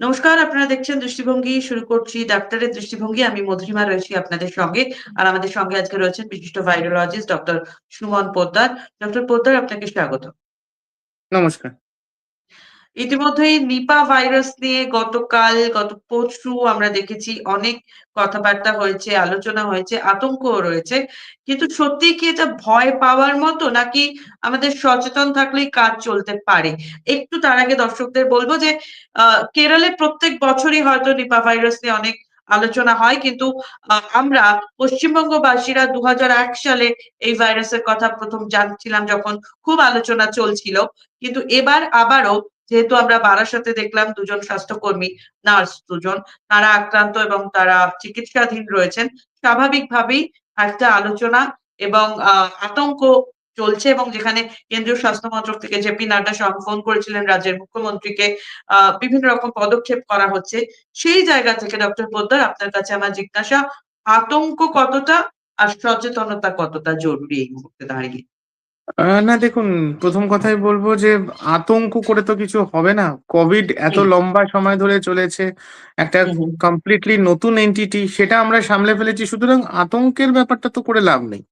নমস্কার, আপনারা দেখছেন দৃষ্টিভঙ্গি, শুরু করছি ডাক্তারের দৃষ্টিভঙ্গি। আমি মধুরিমা রয়েছি আপনাদের সঙ্গে। আর আমাদের সঙ্গে আজকে রয়েছেন বিশিষ্ট virologist doctor Suman Poddar. Doctor Poddar, আপনাকে স্বাগত। নমস্কার। ইতিমধ্যেই নিপা ভাইরাস নিয়ে গতকাল, গত পরশু আমরা দেখেছি অনেক কথাবার্তা হয়েছে, আলোচনা হয়েছে আতঙ্ক রয়েছে। কিন্তু সত্যি কি এটা ভয় পাওয়ার মতো, নাকি আমাদের সচেতন থাকলেই কাজ চলতে পারে? একটু তার আগে দর্শকদের বলব যে আহ কেরলে প্রত্যেক বছরই হয়তো নিপা ভাইরাস নিয়ে অনেক আলোচনা হয়, কিন্তু আমরা পশ্চিমবঙ্গবাসীরা দু হাজার এক সালে এই ভাইরাসের কথা প্রথম জানছিলাম যখন খুব আলোচনা চলছিল। কিন্তু এবার আবারও যেহেতু আমরা বারাসাতে দেখলাম দুজন স্বাস্থ্যকর্মী, নার্স দুজন, তারা আক্রান্ত এবং তারা চিকিৎসাধীন রয়েছেন, স্বাভাবিকভাবেই একটা আলোচনা এবং আতঙ্ক চলছে এবং যেখানে কেন্দ্রীয় স্বাস্থ্য মন্ত্রক থেকে জেপি নাড্ডা সহ ফোন করেছিলেন রাজ্যের মুখ্যমন্ত্রীকে বিভিন্ন রকম পদক্ষেপ করা হচ্ছে। সেই জায়গা থেকে ডক্টর পোদ্দার আপনার কাছে আমার জিজ্ঞাসা, আতঙ্ক কতটা আর সচেতনতা কতটা জরুরি এই মুহূর্তে দাঁড়িয়ে? না দেখুন প্রথম কথাই বলব যে আতঙ্ক করে তো কিছু হবে না। কোভিড এত লম্বা সময় ধরে চলেছে একটা কমপ্লিটলি নতুন এন্টিটি সেটা আমরা সামলে ফেলেছি সুতরাং আতঙ্কের ব্যাপারটা তো করে লাভ নেই।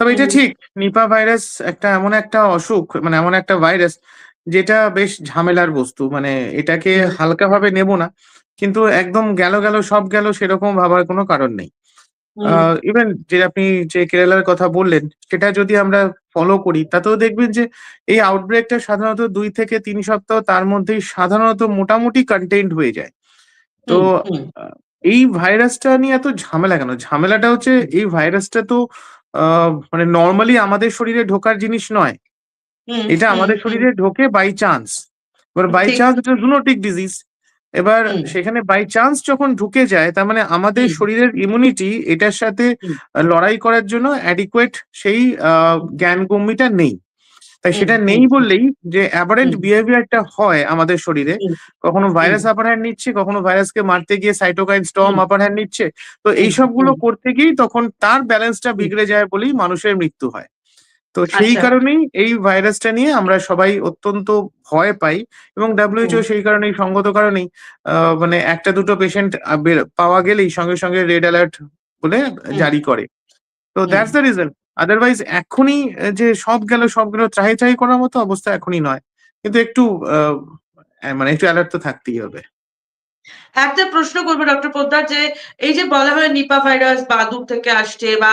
তবে এটা ঠিক নিপা ভাইরাস একটা এমন একটা অসুখ মানে এমন একটা ভাইরাস যেটা বেশ ঝামেলার বস্তু মানে এটাকে হালকাভাবে নেব না কিন্তু একদম গেল গেল সব গেল সেরকম ভাবার কোনো কারণ নেই। ইভেন যে আপনি যে কেরালার কথা বললেন সেটা যদি আমরা ফলো করি তাতেও দেখবেন যে এই আউটব্রেকটা সাধারণত দুই থেকে তিন সপ্তাহ তার মধ্যেই সাধারণত মোটামুটি কন্টেন্ট হয়ে যায়। তো এই ভাইরাসটা নিয়ে এত ঝামেলা কেন? ঝামেলাটা হচ্ছে এই ভাইরাসটা তো মানে নর্মালি আমাদের শরীরে ঢোকার জিনিস নয়। এটা আমাদের শরীরে ঢোকে বাই চান্স এবার বাই চান্স এটা জুনোটিক ডিজিজ এবার সেখানে বাই চান্স যখন ঢুকে যায় তার মানে আমাদের শরীরের ইমিউনিটি এটার সাথে লড়াই করার জন্য অ্যাডিকুয়েট সেই জ্ঞান গম্যিটা নেই। তাই সেটা নেই বললেই যে অ্যাবারেন্ট বিহেভিয়ারটা হয় আমাদের শরীরে কখনো ভাইরাস আপার হ্যান্ড নিচ্ছে কখনো ভাইরাসকে মারতে গিয়ে সাইটোকাইন স্টম আপার হ্যান্ড নিচ্ছে। তো এই সবগুলো করতে গিয়েই তখন তার ব্যালেন্সটা বিগড়ে যায় বলেই মানুষের মৃত্যু হয়। তো সেই আচ্ছা। কারণেই এই ভাইরাসটা নিয়ে আমরা সবাই অত্যন্ত ভয় পাই এবং ডাব্লিউএইচও সেই কারণেই সঙ্গত কারণেই মানে একটা দুটো পেশেন্ট পাওয়া গেলেই সঙ্গে সঙ্গে রেড অ্যালার্ট বলে জারি করে। তো দ্যাটস দ্য রিজন আদারওয়াইজ এখনই যে সব গেল সব গেল ত্রাহি চাহি করার মতো অবস্থা এখনই নয়। কিন্তু একটু মানে একটু অ্যালার্ট তো থাকতেই হবে। একটা প্রশ্ন করব ডক্টর পোদ্দার যে এই যে বলা হয় নিপা ভাইরাস বাদুর থেকে আসছে বা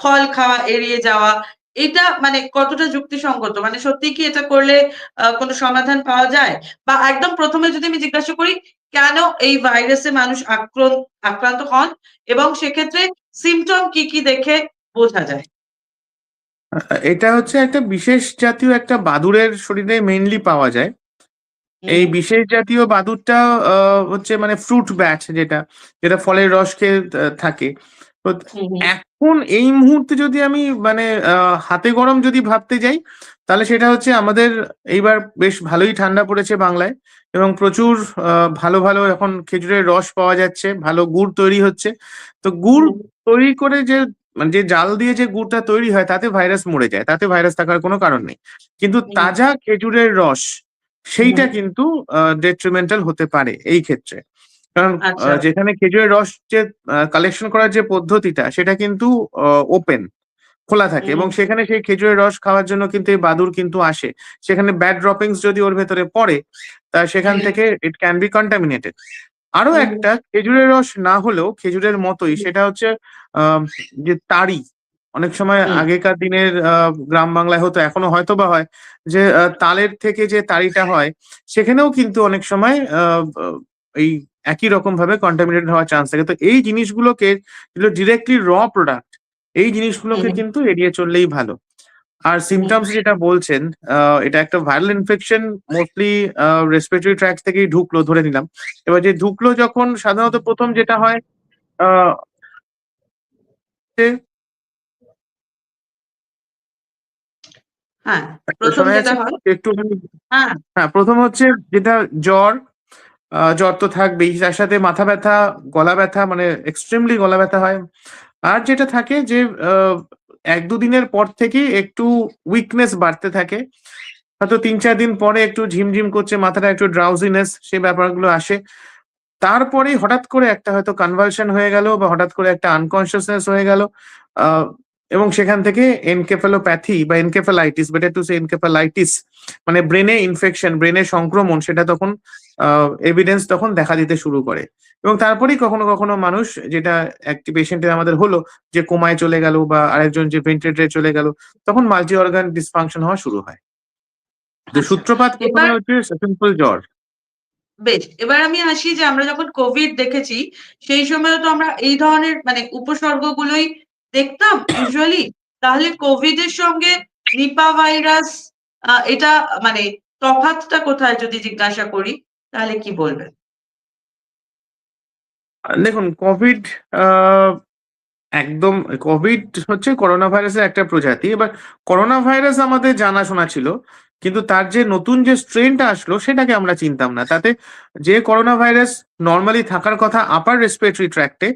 ফল খাওয়া এড়িয়ে যাওয়া এটা মানে কতটা যুক্তিসঙ্গত? মানে সত্যি কি এটা করলে কোনো সমাধান পাওয়া যায়? বা একদম প্রথমে যদি আমি জিজ্ঞাসা করি কেন এই ভাইরাসে মানুষ আক্রান্ত আক্রান্ত হন? এবং সেক্ষেত্রে সিমটম কি কি দেখে বোঝা যায়? এটা হচ্ছে একটা বিশেষ জাতীয় একটা বাদুরের শরীরে মেইনলি পাওয়া যায়। এই বিশেষ জাতীয় বাদুরটা হচ্ছে মানে ফ্রুট ব্যাচ যেটা যেটা ফলের রস খেয়ে থাকে। এখন এই মুহূর্তে যদি আমি মানে হাতে গরম যদি ভাবতে যাই তাহলে সেটা হচ্ছে আমাদের এইবার বেশ ভালোই ঠান্ডা পড়েছে বাংলায় এবং প্রচুর ভালো ভালো এখন খেজুরের রস পাওয়া যাচ্ছে ভালো গুড় তৈরি হচ্ছে। তো গুড় তৈরি করে যে মানে যে জাল দিয়ে যে গুড়টা তৈরি হয় তাতে ভাইরাস মরে যায় তাতে ভাইরাস থাকার কোনো কারণ নেই। কিন্তু তাজা খেজুরের রস সেইটা কিন্তু ডেট্রিমেন্টাল হতে পারে এই ক্ষেত্রে। কারণ আচ্ছা। যেখানে খেজুরের রস যে কালেকশন করার যে পদ্ধতিটা সেটা কিন্তু ওপেন খোলা থাকে। এবং সেখানে সেই খেজুরের রস খাওয়ার জন্য কিন্তু এই বাদুর কিন্তু আসে। সেখানে ব্যাড ড্রপিংস যদি ওর ভেতরে পড়ে তা সেখান থেকে ইট ক্যান বি কন্টামিনেটেড আরও একটা খেজুরের রস না হলেও খেজুরের মতোই সেটা হচ্ছে যে তারি। অনেক সময় আগেকার দিনের গ্রাম বাংলায় হতো এখনও হয়তো বা হয় যে তালের থেকে যে তাড়িটা হয় সেখানেও কিন্তু অনেক সময় এই একই রকম ভাবে কন্টামিনেটেড হওয়ার চান্স থাকে। তো এই জিনিসগুলোকে যেগুলো ডিরেক্টলি র প্রোডাক্ট এই জিনিসগুলোকে কিন্তু এড়িয়ে চললেই ভালো। আর সিমটমস যেটা বলছেন এটা একটা viral infection mostly respiratory tract থেকেই ঢুকলো ধরে নিলাম। এবার যে ঢুকলো যখন সাধারণত প্রথম যেটা হয় হ্যাঁ প্রথম হ্যাঁ। হ্যাঁ প্রথম হচ্ছে যেটা জ্বর জ্বর তো থাকবেই। তার সাথে মাথা ব্যথা, গলা ব্যথা মানে এক্সট্রিমলি গলা ব্যথা হয়। আর যেটা থাকে যে এক দুদিনের পর থেকে একটু উইকনেস বাড়তে থাকে। হয়তো তিন চার দিন পরে একটু ঝিমঝিম করছে, মাথাটা একটু ড্রাউজিনেস সে ব্যাপারগুলো আসে। তারপরে হঠাৎ করে একটা হয়তো কনভালশন হয়ে গেল বা হঠাৎ করে একটা আনকনসিয়াসনেস হয়ে গেল এবং সেখান থেকে এনকেফেলোপ্যাথি বা encephalitis better to say encephalitis মানে ব্রেনে ইনফেকশন ব্রেনে সংক্রমণ, সেটা তখন এভিডেন্স তখন দেখা দিতে শুরু করে। এবং তারপরেই কখনো কখনো মানুষ যেটা একটি পেশেন্টের আমাদের হলো যে কোমায় চলে গেল বা আরেকজন যে ভেন্টিলেটরে চলে গেল তখন মাল্টি অর্গান ডিসফাংশন হওয়া শুরু হয়। তো আচ্ছা, সূত্রপাত হচ্ছে সিম্পল জ্বর। বেশ এবার আমি আসি যে আমরা যখন কোভিড দেখেছি সেই সময় তো আমরা এই ধরনের মানে উপসর্গগুলোই দেখতাম ইউজুয়ালি তাহলে কোভিড এর সঙ্গে নিপা ভাইরাস এটা মানে তফাৎটা কোথায় যদি জিজ্ঞাসা করি? তাহলে কি বলবেন? দেখুন কোভিড একদম কোভিড হচ্ছে করোনা ভাইরাসের একটা প্রজাতি, এবার করোনা ভাইরাস আমাদের জানাশোনা ছিল। কিন্তু তার যে নতুন যে স্ট্রেনটা আসলো সেটাকে আমরা চিনতাম না। তাতে যে করোনা ভাইরাস নর্মালি থাকার কথা আপার রেসপিরেটরি ট্র্যাক্টে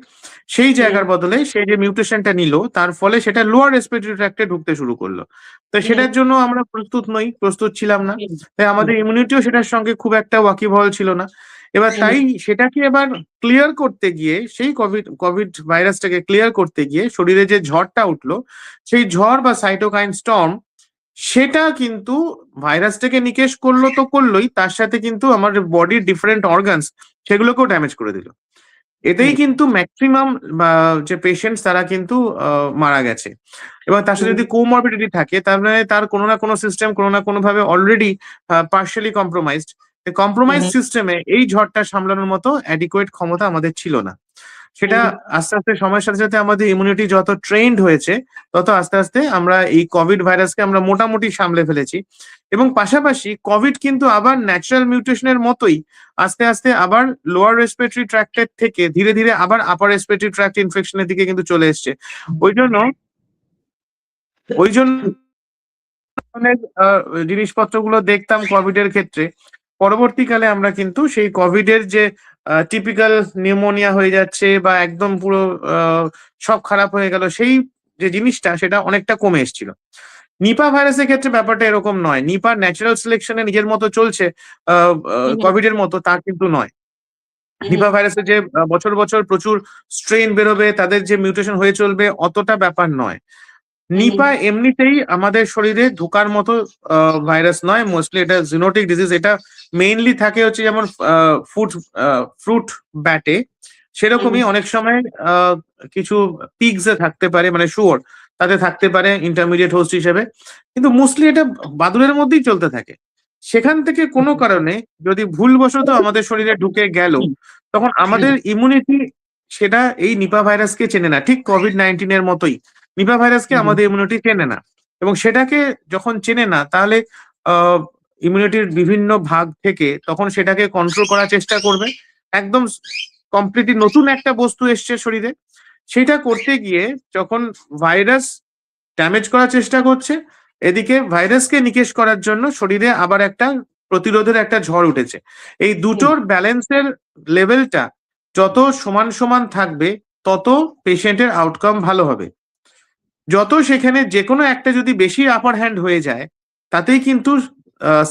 সেই জায়গার বদলে সে যে মিউটেশনটা নিল তার ফলে সেটা লোয়ার রেসপিরেটরি ট্র্যাক্টে ঢুকতে শুরু করল। তো সেটার জন্য আমরা প্রস্তুত নই প্রস্তুত ছিলাম না। তাই আমাদের ইমিউনিটিও সেটার সঙ্গে খুব একটা ওয়াকিবহল ছিল না। এবার তাই সেটাকে এবার ক্লিয়ার করতে গিয়ে সেই কোভিড কোভিড ভাইরাসটাকে ক্লিয়ার করতে গিয়ে শরীরে যে ঝড়টা উঠল সেই ঝড় বা সাইটোকাইন স্টর্ম সেটা কিন্তু ভাইরাসটাকে নিকেশ করল তো করলোই তার সাথে কিন্তু আমার বডির ডিফারেন্ট অর্গানস সেগুলোকেও ড্যামেজ করে দিল। এতেই কিন্তু ম্যাক্সিমাম যে পেশেন্টস তারা কিন্তু মারা গেছে। এবং তার সাথে যদি কোমরবিডিটি থাকে তার মানে তার কোনো না কোনো সিস্টেম কোনো না কোনো ভাবে অলরেডি পার্শিয়ালি কম্প্রোমাইজড কম্প্রোমাইজ সিস্টেমে এই ঝড়টা সামলানোর মতো অ্যাডিকুয়েট ক্ষমতা আমাদের ছিল না। সেটা আস্তে আস্তে সময়ের সাথে সাথে আমাদের ইমিউনিটি যত ট্রেন্ড হয়েছে তত আস্তে আস্তে আমরা এই কোভিড ভাইরাসকে আমরা মোটামুটি সামলে ফেলেছি। এবং পাশাপাশি কোভিড কিন্তু আবার ন্যাচারাল মিউটেশনের মতোই আস্তে আস্তে আবার লোয়ার রেসপিরেটরি ট্র্যাক্টের থেকে ধীরে ধীরে আবার আপার রেসপিরেটরি ট্র্যাক্ট ইনফেকশনের দিকে কিন্তু চলে এসছে। ওই জন্য ওই জন্য জিনিসপত্রগুলো দেখতাম কোভিড এর ক্ষেত্রে। পরবর্তীকালে আমরা কিন্তু সেই কোভিড এর যে টিপিক্যাল নিউমোনিয়া হয়ে যাচ্ছে বা একদম পুরো সব খারাপ হয়ে গেল সেই যে জিনিসটা সেটা অনেকটা কমে এসেছিল। নিপা ভাইরাসের ক্ষেত্রে ব্যাপারটা এরকম নয়। নিপা ন্যাচারাল সিলেকশনে নিজের মতো চলছে। কোভিড এর মতো তা কিন্তু নয়। নিপা ভাইরাসের যে বছর বছর প্রচুর স্ট্রেন বেরোবে তাদের যে মিউটেশন হয়ে চলবে অতটা ব্যাপার নয়। নিপা এমনিতেই আমাদের শরীরে ঢোকার মতো ভাইরাস নয় মোস্টলি এটা জিনোটিক ডিজিজ এটা মেইনলি থাকে হচ্ছে যেমন ফুড ফ্রুট ব্যাটে সেরকমই অনেক সময় আহ, কিছু পিগসে থাকতে পারে মানে শুয়োর তাতে থাকতে পারে ইন্টারমিডিয়েট হোস্ট হিসেবে। কিন্তু মোস্টলি এটা বাদুড়ের মধ্যেই চলতে থাকে। সেখান থেকে কোনো কারণে যদি ভুলবশত আমাদের শরীরে ঢুকে গেল তখন আমাদের ইমিউনিটি সেটা এই নিপা ভাইরাসকে চেনে না। ঠিক কোভিড নাইন্টিন এর মতোই। নিপা ভাইরাসকে। আমাদের ইমিউনিটি চেনে না। এবং সেটাকে যখন চেনে না তাহলে ইমিউনিটির বিভিন্ন ভাগ থেকে তখন সেটাকে কন্ট্রোল করার চেষ্টা করবে। একদম কমপ্লিটলি নতুন একটা বস্তু এসছে শরীরে। সেটা করতে গিয়ে যখন ভাইরাস ড্যামেজ করার চেষ্টা করছে এদিকে ভাইরাসকে নিকেশ করার জন্য শরীরে আবার একটা প্রতিরোধের একটা ঝড় উঠেছে। এই দুটোর ব্যালেন্সের লেভেলটা যত সমান সমান থাকবে তত পেশেন্টের আউটকাম ভালো হবে। যত সেখানে যে কোনো একটা যদি বেশি আপার হ্যান্ড হয়ে যায় তাতেই কিন্তু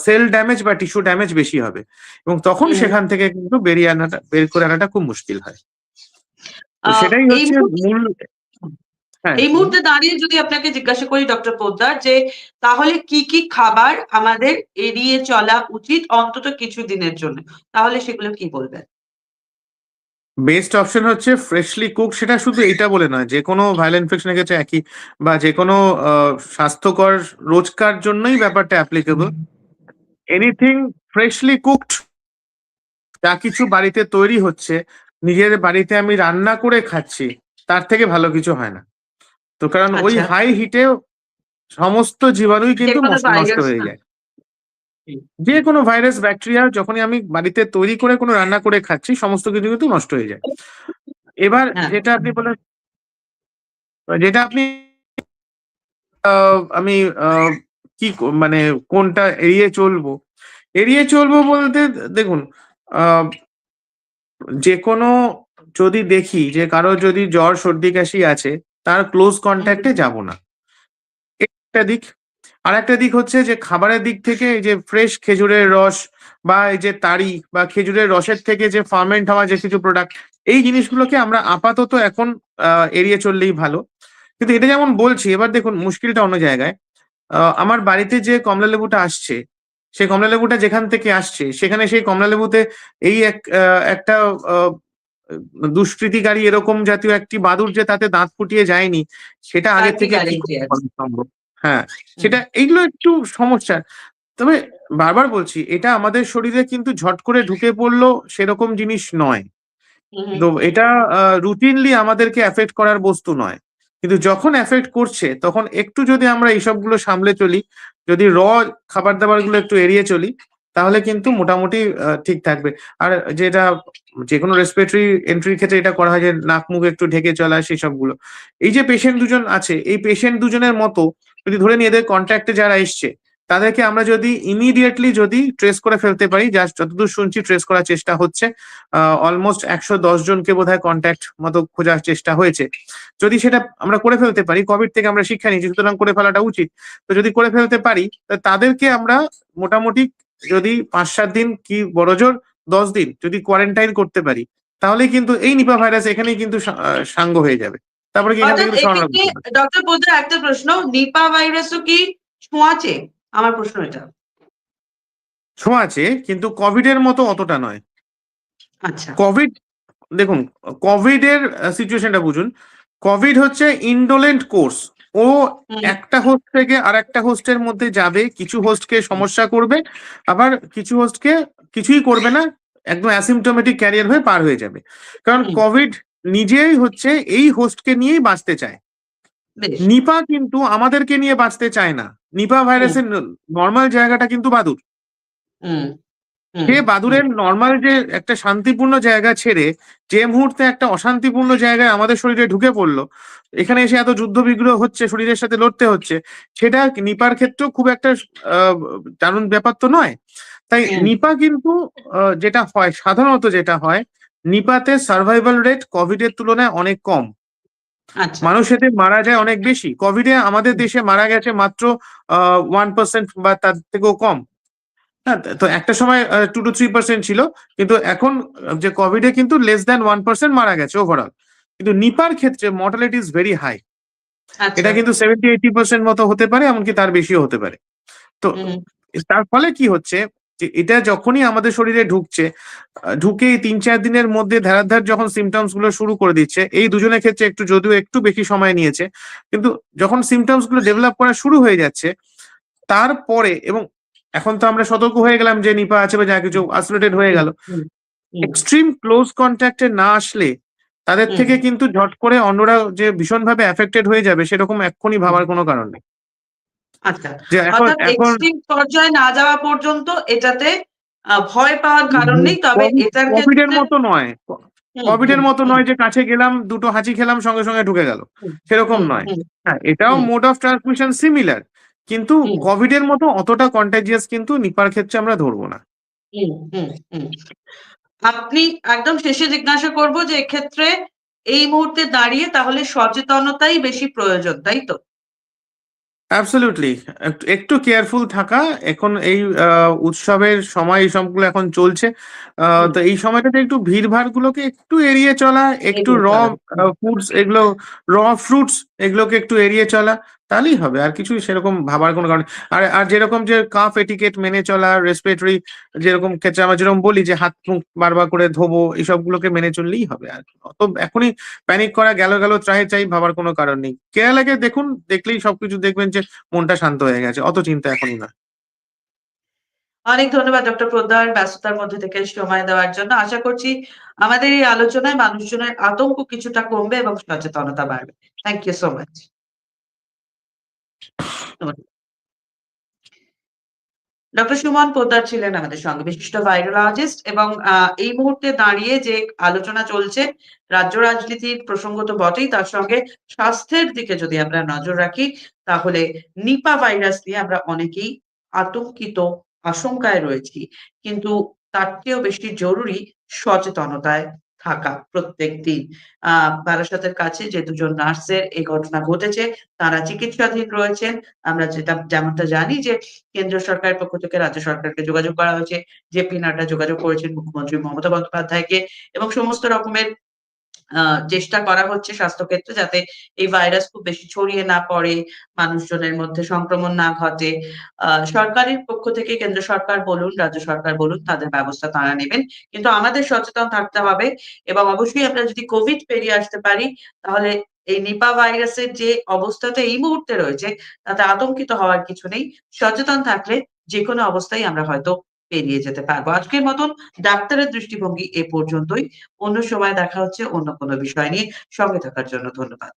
সেল ড্যামেজ বা টিস্যু ড্যামেজ বেশি হবে। এবং তখন সেখান থেকে কিন্তু বেরিয়ে আনাটা বের করে আনাটা খুব মুশকিল হয়। সেটাই হচ্ছে মূল হ্যাঁ এই মুহূর্তে দাঁড়িয়ে যদি আপনাকে জিজ্ঞাসা করি ডক্টর পোদ্দার যে তাহলে কি কি খাবার আমাদের এড়িয়ে চলা উচিত অন্তত কিছু দিনের জন্য? তাহলে সেগুলো কি বলবেন? বেস্ট অপশন হচ্ছে ফ্রেশলি কুক সেটা শুধু এইটা বলে নয় যে কোনো ভাইরাল ইনফেকশনের ক্ষেত্রে একই বা যে কোনো স্বাস্থ্যকর রোজকার জন্যই ব্যাপারটা অ্যাপ্লিকেবল এনিথিং ফ্রেশলি কুকড যা কিছু বাড়িতে তৈরি হচ্ছে নিজের বাড়িতে আমি রান্না করে খাচ্ছি তার থেকে ভালো কিছু হয় না। তো কারণ ওই আচ্ছা। হাই হিটে সমস্ত জীবাণুই কিন্তু নষ্ট হয়ে যায়। যে কোনো ভাইরাস ব্যাকটেরিয়া যখনই আমি বাড়িতে তৈরি করে কোনো রান্না করে খাচ্ছি সমস্ত কিছু কিন্তু নষ্ট হয়ে যায়। এবার হ্যাঁ। যেটা আপনি বলেন যেটা আপনি আমি কি মানে কোনটা এড়িয়ে চলবো? এড়িয়ে চলবো বলতে দেখুন আহ, যে কোনো যদি দেখি যে কারও যদি জ্বর সর্দি কাশি আছে তার ক্লোজ কন্ট্যাক্টে যাব না। একটা দিক আরেকটা দিক হচ্ছে যে খাবারের দিক থেকে এই যে ফ্রেশ খেজুরের রস বা এই যে তাড়ি বা খেজুরের রসের থেকে যে ফার্মেন্ট হওয়া যে কিছু প্রোডাক্ট এই জিনিসগুলোকে আমরা আপাতত এখন এড়িয়ে চললেই ভালো। কিন্তু এটা যেমন বলছি এবার দেখুন মুশকিলটা অন্য জায়গায়। আহ, আমার বাড়িতে যে কমলা লেবুটা আসছে সেই কমলা লেবুটা যেখান থেকে আসছে সেখানে সেই কমলা লেবুতে এই এক আহ, একটা আহ, দুষ্কৃতিকারী এরকম জাতীয় একটি বাদুর যে তাতে দাঁত ফুটিয়ে যায়নি সেটা আগে থেকে সম্ভব? হ্যাঁ সেটা এইগুলো একটু সমস্যা। তবে বারবার বলছি এটা আমাদের শরীরে কিন্তু ঝট করে ঢুকে পড়ল সেরকম জিনিস নয়। তো এটা রুটিনলি আমাদেরকে এফেক্ট করার বস্তু নয়। কিন্তু যখন এফেক্ট করছে তখন একটু যদি আমরা এইসবগুলো সামলে চলি যদি র খাবার দাবারগুলো একটু এড়িয়ে চলি তাহলে কিন্তু মোটামুটি আহ, ঠিক থাকবে। আর যেটা যে কোনো রেসপিরেটরি এন্ট্রির ক্ষেত্রে এটা করা হয় যে নাক মুখ একটু ঢেকে চলা সেই সবগুলো এই যে পেশেন্ট দুজন আছে এই পেশেন্ট দুজনের মতো যদি ধরে নিয়ে এদের কন্ট্যাক্টে যারা এসছে, তাদেরকে আমরা যদি ইমিডিয়েটলি যদি ট্রেস করে ফেলতে পারি যা যতদূর শুনছি ট্রেস করার চেষ্টা হচ্ছে অলমোস্ট একশো দশ জনকে বোধহয় কন্ট্যাক্ট মতো খোঁজার চেষ্টা হয়েছে। যদি সেটা আমরা করে ফেলতে পারি কোভিড থেকে আমরা শিক্ষা নিয়েছি, সুতরাং করে ফেলাটা উচিত। তো যদি করে ফেলতে পারি তাদেরকে আমরা মোটামুটি যদি পাঁচ সাত দিন কি বড়জোর দশ দিন যদি কোয়ারেন্টাইন করতে পারি তাহলে কিন্তু এই নিপা ভাইরাস এখানেই কিন্তু সাঙ্গ হয়ে যাবে। তারপরে কি। ডক্টর পোদ্দার একটা প্রশ্ন নিপা ভাইরাসও কি ছোঁয়াচে? আমার প্রশ্ন এটা। ছোঁয়াচে কিন্তু কোভিড এর মতো অতটা নয়। আচ্ছা। কোভিড দেখুন কোভিড এর সিচুয়েশনটা বুঝুন। কোভিড হচ্ছে ইন্ডোলেন্ট কোর্স ও একটা হোস্ট থেকে আর একটা হোস্টের মধ্যে যাবে কিছু হোস্টকে সমস্যা করবে আবার কিছু হোস্টকে কিছুই করবে না একদম অ্যাসিমটোমেটিক ক্যারিয়ার হয়ে পার হয়ে যাবে। কারণ কোভিড নিজেই হচ্ছে এই হোস্টকে নিয়েই বাঁচতে চায়। নিপা কিন্তু আমাদেরকে নিয়ে বাঁচতে চায় না। নিপা ভাইরাসের নর্মাল জায়গাটা কিন্তু বাদুর। সে বাদুরের নর্মাল যে একটা শান্তিপূর্ণ জায়গা ছেড়ে যে মুহূর্তে একটা অশান্তিপূর্ণ জায়গায় আমাদের শরীরে ঢুকে পড়ল এখানে এসে এত যুদ্ধ বিগ্রহ হচ্ছে শরীরের সাথে লড়তে হচ্ছে সেটা নিপার ক্ষেত্রেও খুব একটা আহ, দারুণ ব্যাপার তো নয়। তাই নিপা কিন্তু যেটা হয় সাধারণত যেটা হয় নিপাতে সার্ভাইভাল রেট কোভিড এর তুলনায় অনেক কম। আচ্ছা। মানুষ এতে মারা যায় অনেক বেশি। কোভিডে আমাদের দেশে মারা গেছে মাত্র ওয়ান পার্সেন্ট বা তার থেকেও কম। হ্যাঁ তো একটা সময় টু টু থ্রি পার্সেন্ট ছিল কিন্তু এখন যে কোভিডে কিন্তু লেস দ্যান ওয়ান পার্সেন্ট মারা গেছে ওভারঅল কিন্তু নিপার ক্ষেত্রে মর্টালিটি ইজ ভেরি হাই এটা কিন্তু সেভেন্টি এইটি পার্সেন্ট মতো হতে পারে এমনকি তার বেশিও হতে পারে। তো তার ফলে কি হচ্ছে যে এটা যখনই আমাদের শরীরে ঢুকছে ঢুকে এই তিন চার দিনের মধ্যে ধারাধার যখন সিমটমসগুলো শুরু করে দিচ্ছে এই দুজনের ক্ষেত্রে একটু যদিও একটু বেশি সময় নিয়েছে কিন্তু যখন সিমটমসগুলো ডেভেলপ করা শুরু হয়ে যাচ্ছে তারপরে এবং এখন তো আমরা সতর্ক হয়ে গেলাম যে নিপা আছে বা যা কিছু আসোলেটেড হয়ে গেল এক্সট্রিম ক্লোজ কন্ট্যাক্টে না আসলে তাদের থেকে কিন্তু ঝট করে অন্যরা যে ভীষণভাবে অ্যাফেক্টেড হয়ে যাবে সেরকম এক্ষুনি ভাবার কোনো কারণ নেই। আচ্ছা। অর্থাৎ এক্সট্রিম পর্যায়ে না যাওয়া পর্যন্ত এটাতে ভয় পাওয়ার কারণ নেই তবে এটার কোভিড এর মতো নয়। কোভিড এর মতো নয় যে কাছে গেলাম দুটো হাঁচি খেলাম সঙ্গে সঙ্গে ঢুকে গেল। সেরকম নয়। হ্যাঁ এটাও মোড অফ ট্রান্সমিশন সিমিলার কিন্তু। কোভিড এর মতো অতটা কন্টাজিয়াস কিন্তু নিপার ক্ষেত্রে আমরা ধরবো না। আপনি একদম শেষে জিজ্ঞাসা করব যে এক্ষেত্রে এই মুহূর্তে দাঁড়িয়ে তাহলে সচেতনতাই বেশি প্রয়োজন তাই তো? অ্যাবসলিউটলি একটু কেয়ারফুল থাকা। এখন এই উৎসবের সময় এই সবগুলো এখন চলছে। আহ, তো এই সময়টাতে একটু ভিড় ভাড় গুলোকে একটু এড়িয়ে চলা। একটু র ফুডস এগুলো র ফ্রুটস এগুলোকে একটু এড়িয়ে চলা, তাহলেই হবে। আর কিছু সেরকম ভাবার কোনো কারণ আর আর যেরকম যে কাফ এটিকেট মেনে চলা রেসপিরেটরি যেরকম ক্ষেত্রে আমরা যেরকম বলি যে হাত মুখ বারবার করে ধোবো এইসবগুলোকে মেনে চললেই হবে আর। অত এখনই প্যানিক করা গেল গেল চাই চাই ভাবার কোনো কারণ নেই। কেরালাকে দেখুন, দেখলেই সবকিছু দেখবেন যে মনটা শান্ত হয়ে গেছে, অত চিন্তা এখনই না অনেক ধন্যবাদ, ডক্টর পোদ্দার, ব্যস্ততার মধ্যে থেকে সময় দেওয়ার জন্য। আশা করছি আমাদের এই আলোচনায় মানুষজনের আতঙ্ক কিছুটা কমবে এবং সচেতনতা বাড়বে। Thank you so much doctor Suman Poddar ছিলেন আমাদের সঙ্গে বিশিষ্ট ভাইরোলজিস্ট এবং এই মুহূর্তে দাঁড়িয়ে যে আলোচনা চলছে, রাজ্য রাজনীতির প্রসঙ্গ তো বটেই তার সঙ্গে স্বাস্থ্যের দিকে যদি আমরা নজর রাখি, তাহলে নিপা ভাইরাস নিয়ে আমরা অনেকেই আতঙ্কিত আশঙ্কায় রয়েছি কিন্তু তার চেয়েও বেশি জরুরি সচেতনতায় থাকা প্রত্যেকদিন। আ বারাসতের কাছে যে দুজন নার্সের এই ঘটনা ঘটেছে, তারা চিকিৎসাধীন রয়েছেন। আমরা যেটা যেমনটা জানি যে কেন্দ্র সরকারের পক্ষ থেকে রাজ্য সরকারকে যোগাযোগ করা হয়েছে। জেপি নাড্ডা যোগাযোগ করেছেন মুখ্যমন্ত্রী মমতা বন্দ্যোপাধ্যায়কে এবং সমস্ত রকমের চেষ্টা করা হচ্ছে স্বাস্থ্যক্ষেত্রে যাতে এই ভাইরাস খুব বেশি ছড়িয়ে না পড়ে, মানুষজনের মধ্যে সংক্রমণ না ঘটে। সরকারের পক্ষ থেকে কেন্দ্র সরকার বলুন, রাজ্য সরকার বলুন তাদের ব্যবস্থা তারা নেবেন। কিন্তু আমাদের সচেতন থাকতে হবে এবং অবশ্যই আমরা যদি কোভিড পেরিয়ে আসতে পারি তাহলে এই নিপা ভাইরাসের যে অবস্থাটা এই মুহূর্তে রয়েছে তাতে আতঙ্কিত হওয়ার কিছু নেই। সচেতন থাকলে যেকোনো অবস্থায় আমরা হয়তো পেরিয়ে যেতে পারব। আজকের মতন ডাক্তারের দৃষ্টিভঙ্গি এ পর্যন্তই। অন্য সময় দেখা হচ্ছে অন্য কোনো বিষয় নিয়ে। সঙ্গে থাকার জন্য ধন্যবাদ।